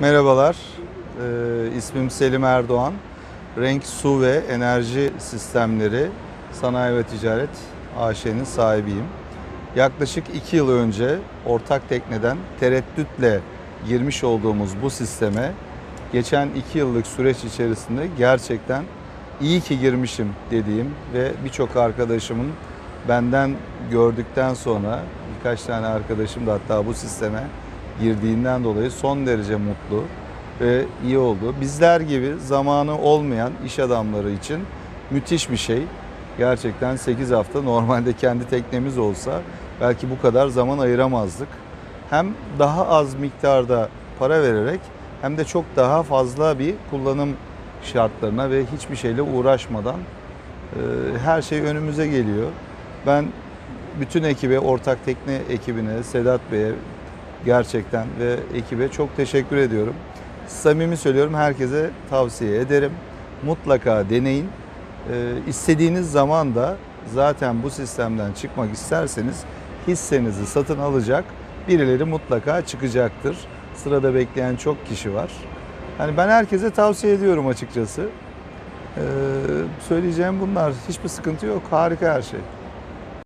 Merhabalar, ee, ismim Selim Erdoğan. Renk Su ve Enerji Sistemleri Sanayi ve Ticaret AŞ'nin sahibiyim. Yaklaşık iki yıl önce ortak tekneden tereddütle girmiş olduğumuz bu sisteme geçen iki yıllık süreç içerisinde gerçekten iyi ki girmişim dediğim ve birçok arkadaşımın benden gördükten sonra birkaç tane arkadaşım da hatta bu sisteme girdiğinden dolayı son derece mutlu ve iyi oldu. Bizler gibi zamanı olmayan iş adamları için müthiş bir şey. Gerçekten 8 hafta normalde kendi teknemiz olsa belki bu kadar zaman ayıramazdık. Hem daha az miktarda para vererek hem de çok daha fazla bir kullanım şartlarına ve hiçbir şeyle uğraşmadan e, her şey önümüze geliyor. Ben bütün ekibe, ortak tekne ekibine, Sedat Bey'e gerçekten ve ekibe çok teşekkür ediyorum. Samimi söylüyorum herkese tavsiye ederim. Mutlaka deneyin. Ee, istediğiniz zaman da zaten bu sistemden çıkmak isterseniz hissenizi satın alacak birileri mutlaka çıkacaktır. Sırada bekleyen çok kişi var. Yani ben herkese tavsiye ediyorum açıkçası. Ee, söyleyeceğim bunlar. Hiçbir sıkıntı yok. Harika her şey.